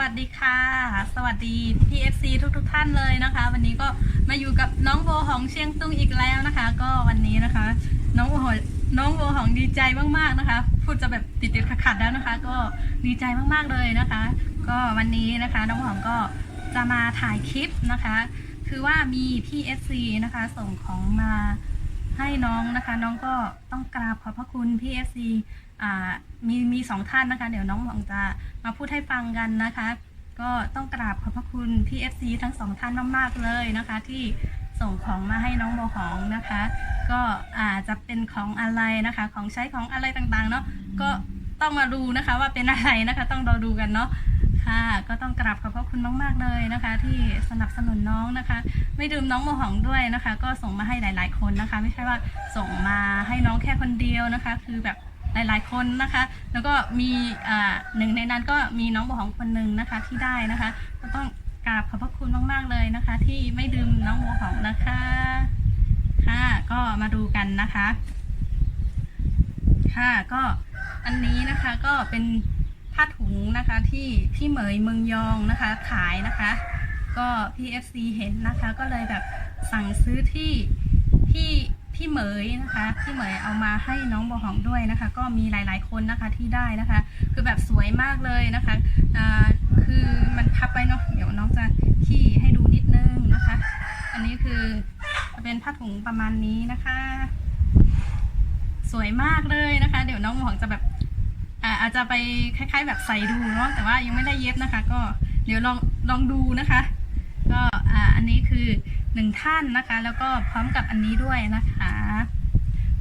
วัสดีค่ะ สวัสดีพี่เอฟซีทุกทุก ๆ ท่านเลยนะคะ วันนี้ก็มาอยู่กับน้องโบหองเชียงตุงอีกแล้วนะคะ ก็วันนี้นะคะ น้องโบหองน้องโบหองดีใจมากๆนะคะ พูดจะแบบติดติดขัดๆแล้วนะคะ ก็ดีใจมากๆเลยนะคะ ก็วันนี้นะคะน้องโบหองก็จะมาถ่ายคลิปนะคะ คือว่ามีพี่เอฟซีนะคะ ส่งของมาให้น้องนะคะ น้องก็ต้องกราบขอบพระคุณพี่เอฟซี มีมีสองท่านนะคะ เดี๋ยวน้องหวังจะมาพูดให้ฟังกันนะคะ ก็ต้องกราบขอบพระคุณพี่ FC ทั้งสองท่านมากๆเลยนะคะ ที่ส่งของมาให้น้องโบหองนะคะ ก็อาจจะเป็นของอะไรนะคะ ของใช้ของอะไรต่างๆเนาะก็ต้องมาดูนะคะว่าเป็นอะไรนะคะ ต้องรอดูกันเนาะค่ะ ก็ต้องกราบขอบพระคุณมากๆเลยนะคะ ที่สนับสนุนน้องนะคะ ไม่ดื่มน้องโมหองด้วยนะคะ ก็ส่งมาให้หลาย ๆ คนนะคะ ไม่ใช่ว่าส่งมาให้น้องแค่คนเดียวนะคะ คือแบบ หลายๆ คนนะคะ แล้วก็มีหนึ่งในนั้นก็มีน้องโมหองคนหนึ่งนะคะที่ได้นะคะ ก็ต้องกราบขอบพระคุณมากๆเลยนะคะ ที่ไม่ดื่มน้องโมหองนะคะค่ะก็มาดูกันนะคะ ค่ะก็อันนี้นะคะก็เป็นผ้าถุงนะคะที่พี่เหมยเมืองยองนะคะขายนะคะ ก็พี่ FC เห็นนะคะก็เลยแบบสั่งซื้อที่ที่ พี่เหมยนะคะพี่เหมยเอามาให้น้องบอหองด้วยนะคะ ก็มีหลายๆคนนะคะที่ได้นะคะ คือแบบสวยมากเลยนะคะอ่าคือมันพับไปเนาะเดี๋ยวน้องจะขี่ให้ดูนิดนึงนะคะ อันนี้คือเป็นผ้าถุงประมาณนี้นะคะ สวยมากเลยนะคะ เดี๋ยวน้องหองจะแบบอาจจะไปคล้าย ๆ แบบใส่ดูเนาะแต่ว่ายังไม่ได้เย็บนะคะ ก็เดี๋ยวลองลองดูนะคะ ก็อันนี้คือหนึ่งท่านนะคะ แล้วก็พร้อมกับอันนี้ด้วยนะคะ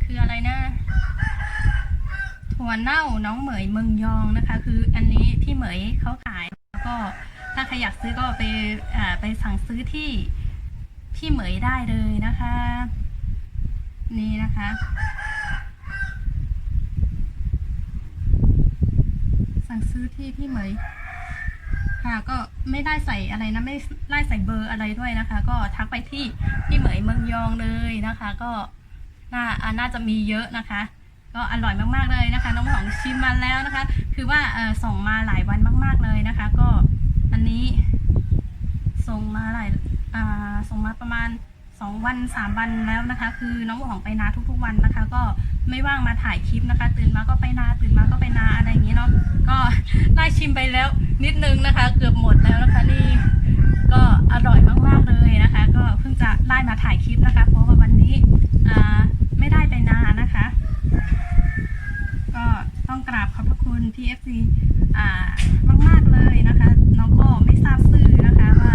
คืออะไรนะถั่วเน่าน้องเหมยเมืองยองนะคะ คืออันนี้พี่เหมยเขาขายแล้วก็ถ้าใครอยากซื้อก็ไปอ่าไปสั่งซื้อที่พี่เหมยได้เลยนะคะ นี่นะคะ สั่งซื้อที่พี่เหมยค่ะก็ไม่ได้ใส่อะไรนะไม่ได้ใส่เบอร์อะไรด้วยนะคะ ก็ทักไปที่พี่เหมยเมืองยองเลยนะคะ ก็ น่าน่าจะมีเยอะนะคะ ก็อร่อยมากๆเลยนะคะ น้องหองชิมมาแล้วนะคะ คือว่าส่งมาหลายวันมาก ๆเลยนะคะ ก็อันนี้ส่งมาหลายส่งมาประมาณสองวันสามวันแล้วนะคะ คือน้องหองไปนาทุกๆวันนะคะ ก็ไม่ว่างมาถ่ายคลิปนะคะ ตื่นมาก็ไปนาตื่นมาก็ไปนาอะไรอย่างนี้เนาะก็ได้ชิมไปแล้วนิดนึงนะคะ เกือบหมดแล้วนะคะนี่ก็อร่อยมากๆเลยนะคะ ก็เพิ่งจะได้มาถ่ายคลิปนะคะ เพราะว่าวัน นี้ไม่ได้ไปนานะคะ ก็ต้องกราบขอบพระคุณที่ FC อ่ามากเลยนะคะน้องก็ไม่ทราบชื่อนะคะว่า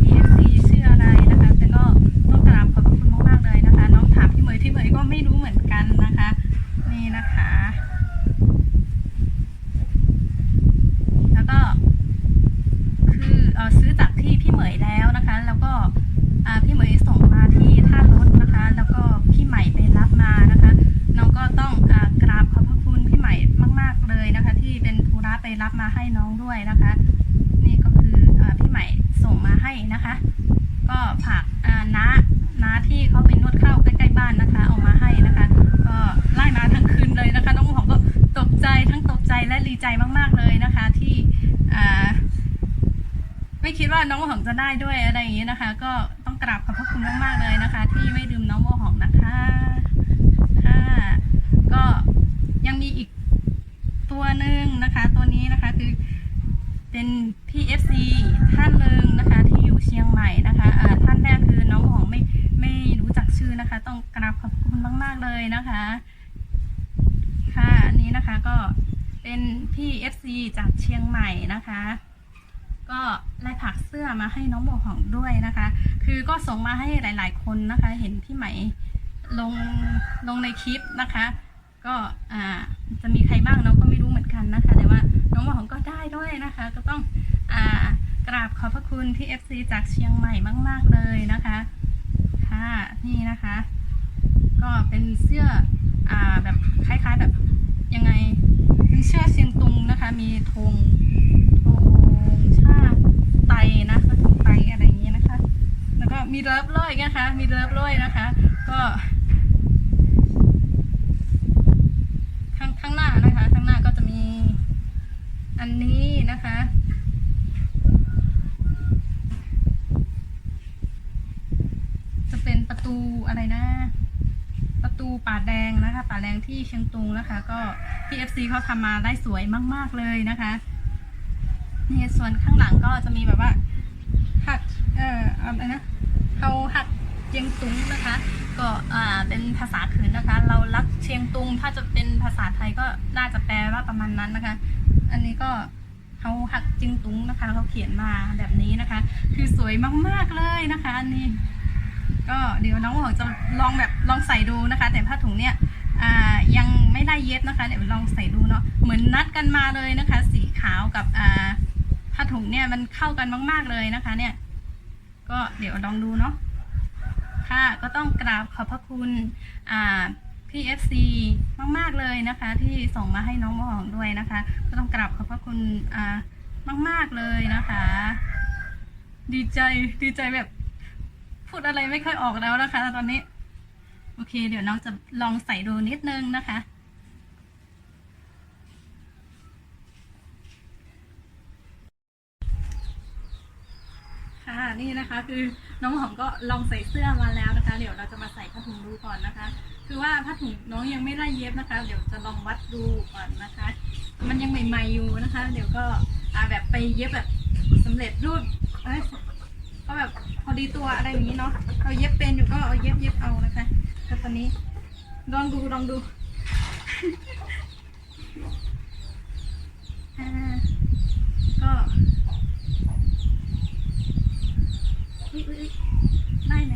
PFC ชื่ออะไรนะคะ แต่ก็ต้องกราบขอบพระคุณมากๆเลยนะคะ น้องถามพี่เหมยพี่เหมยก็ไม่รู้เหมือนกันนะคะ นี่นะคะ แล้วก็คืออซื้อจากที่พี่เหมยแล้วนะคะ แล้วก็พี่เหมยส่ง แล้วก็พี่ใหม่ไปรับมานะคะน้องก็ต้องอกราบขอบพระคุณพี่ใหม่มาก ๆเลยนะคะ ที่เป็นธุระไปรับมาให้น้องด้วยนะคะ นี่ก็คืออพี่ใหม่ส่งมาให้นะคะ ก็ฝากน้าน้าที่เขาเป็นนวดเข้าใกล้ๆบ้านนะคะ เอามาให้นะคะ ก็ไล่มาทั้งคืนเลยนะคะน้องหอมก็ตกใจทั้งตกใจและดีใจมากๆเลยนะคะ ที่อ่า ไม่คิดว่าน้องโมหอมจะได้ด้วยอะไรอย่างนี้นะคะ ก็ต้องกราบขอบพระคุณมากๆเลยนะคะ ที่ไม่ดื่มน้องโมหอมนะคะค่ะก็ยังมีอีกตัวหนึ่งนะคะ ตัวนี้นะคะคือเป็น PFC ท่านหนึ่งนะคะ ที่อยู่เชียงใหม่นะคะอ่าท่านแรกคือน้องโมหอมไม่ไม่รู้จักชื่อนะคะ ต้องกราบขอบคุณมาก ๆเลยนะคะ ค่ะอันนี้นะคะก็เป็นพี่ FC จากเชียงใหม่นะคะ ก็ไล่ผักเสื้อมาให้น้องโบหองด้วยนะคะ คือก็ส่งมาให้หลาย ๆ คนนะคะ เห็นพี่ไหมลงลงในคลิปนะคะ ก็อ่าจะมีใครบ้างน้องก็ไม่รู้เหมือนกันนะคะ แต่ว่าน้องโบหองก็ได้ด้วยนะคะ ก็ต้องอ่ากราบขอบพระคุณที่ FC จากเชียงใหม่มาก ๆ เลยนะคะค่ะนี่นะคะ ก็เป็นเสื้ออ่าแบบคล้าย ๆ แบบยังไงเป็นเสื้อเชียงตุงนะคะ มีธง นะกระทงไปอะไรอย่างเงี้ยนะคะ แล้วก็มีเลิฟร้อยนะคะ มีเลิฟร้อยนะคะ ก็ข้างข้างหน้านะคะ ข้างหน้าก็จะมีอันนี้นะคะจะเป็นประตูอะไรนะ ประตูป่าแดงนะคะ ป่าแดงที่เชียงตุงนะคะ ก็พี่เอฟซีเขาทำมาได้สวยมาก ๆ เลยนะคะ นี่ส่วนข้างหลังก็จะมีแบบว่า หัก เอ่ออะไรนะเขาหักเชียงตุงนะคะ ก็อ่าเป็นภาษาขืนนะคะ เรารักเชียงตุง ถ้าจะเป็นภาษาไทยก็น่าจะแปลว่าประมาณนั้นนะคะ อันนี้ก็เขาหักจิงตุงนะคะเขาเขียนมาแบบนี้นะคะ คือสวยมากๆเลยนะคะอันนี้ ก็เดี๋ยวน้องหัวจะลองแบบลองใส่ดูนะคะ แต่ผ้าถุงเนี่ยอ่ายังไม่ได้เย็บนะคะ เดี๋ยวลองใส่ดูเนาะเหมือนนัดกันมาเลยนะคะ สีขาวกับอ่า ผ้าถุงเนี่ยมันเข้ากันมาก ๆเลยนะคะ เนี่ย ก็เดี๋ยวลองดูเนาะค่ะก็ต้องกราบขอบพระคุณอ่าพี่เอฟซีมากๆเลยนะคะ ที่ส่งมาให้น้องมะหองด้วยนะคะ ก็ต้องกราบขอบพระคุณอ่ามาก ๆเลยนะคะ ดีใจดีใจแบบ พูดอะไรไม่ค่อยออกแล้วนะคะ ตอนนี้ โอเค เดี๋ยวน้องจะลองใส่ดูนิดนึงนะคะ นี่นะคะ คือน้องหอมก็ลองใส่เสื้อมาแล้วนะคะ เดี๋ยวเราจะมาใส่ผ้าถุงดูก่อนนะคะ คือว่าผ้าถุงน้องยังไม่ได้เย็บนะคะ เดี๋ยวจะลองวัดดูก่อนนะคะ มันยังใหม่ๆอยู่นะคะ เดี๋ยวก็อาแบบไปเย็บแบบสำเร็จรูปก็แบบพอดีตัวอะไรอย่างนี้เนาะเราเย็บเป็นอยู่ก็เอาเย็บเย็บเอานะคะแต่ตอนนี้ลองดูลองดูอ่าก็อุ๊ยอุ๊ยอุ๊ยได้ไหม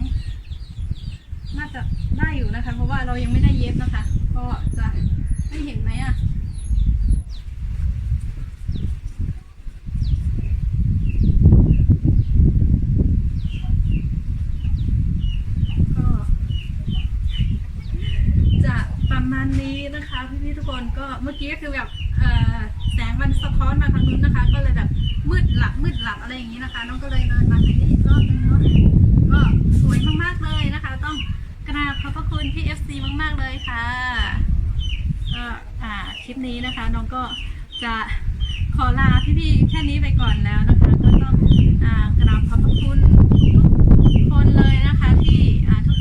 น่าจะ ได้อยู่นะคะ เพราะว่าเรายังไม่ได้เย็บนะคะ ก็จะไม่เห็นไหมอะก็จะประมาณนี้นะคะพี่ๆทุกคนก็เมื่อกี้คือแบบเออแสงมันสะท้อนมาทางนู้นนะคะ ก็เลยแบบมืดหลับมืดหลับอะไรอย่างนี้นะคะ น้องก็เลยเดินมาทางนี้อีกรอบนึงเนาะก็สวยมากๆเลยนะคะ ต้องกราบขอบพระคุณพี่ FC มากๆเลยค่ะก็อ่าค ลิปนี้นะคะ น้องก็จะขอลาพี่ๆแค่นี้ไปก่อนแล้วนะคะ ก็ต้องอกราบขอบพระคุณทุกคนเลยนะคะ ที่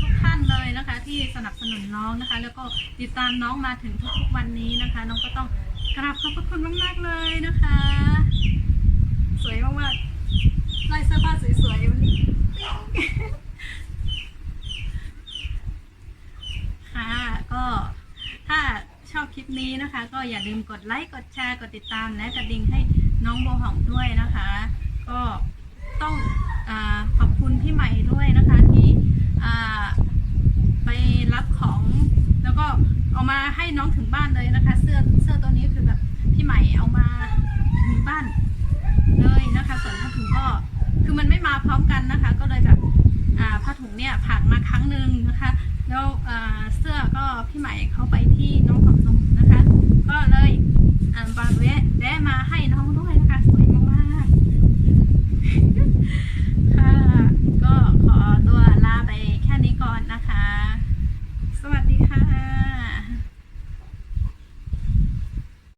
ทุกๆท่านเลยนะคะ ที่สนับสนุนน้องนะคะ แล้วก็ติดตามน้องมาถึงทุกๆวันนี้นะคะ น้องก็ต้องกราบขอบพระคุณมากๆเลยนะคะ สวยมากๆลายเสื้อผ้าสวยๆวันนี้ค่ะ ชอบคลิปนี้นะคะ ก็อย่าลืมกดไลค์ กดแชร์ กดติดตาม และกระดิ่งให้น้องโบหอมด้วยนะคะ ก็ต้องอขอบคุณพี่ใหม่ด้วยนะคะที่ไปรับของแล้วก็เอามาให้น้องถึงบ้านเลยนะคะ เสื้อเสื้อตัวนี้คือแบบพี่ใหม่เอามาถึงบ้านเลยนะคะส่วนผ้าถุงก็คือมันไม่มาพร้อมกันนะคะ ก็เลยแบบผ้าถุงเนี่ยผ่านมาครั้งหนึ่งนะคะ แล้วเสื้อก็พี่ใหม่เขาไปที่น้องหอม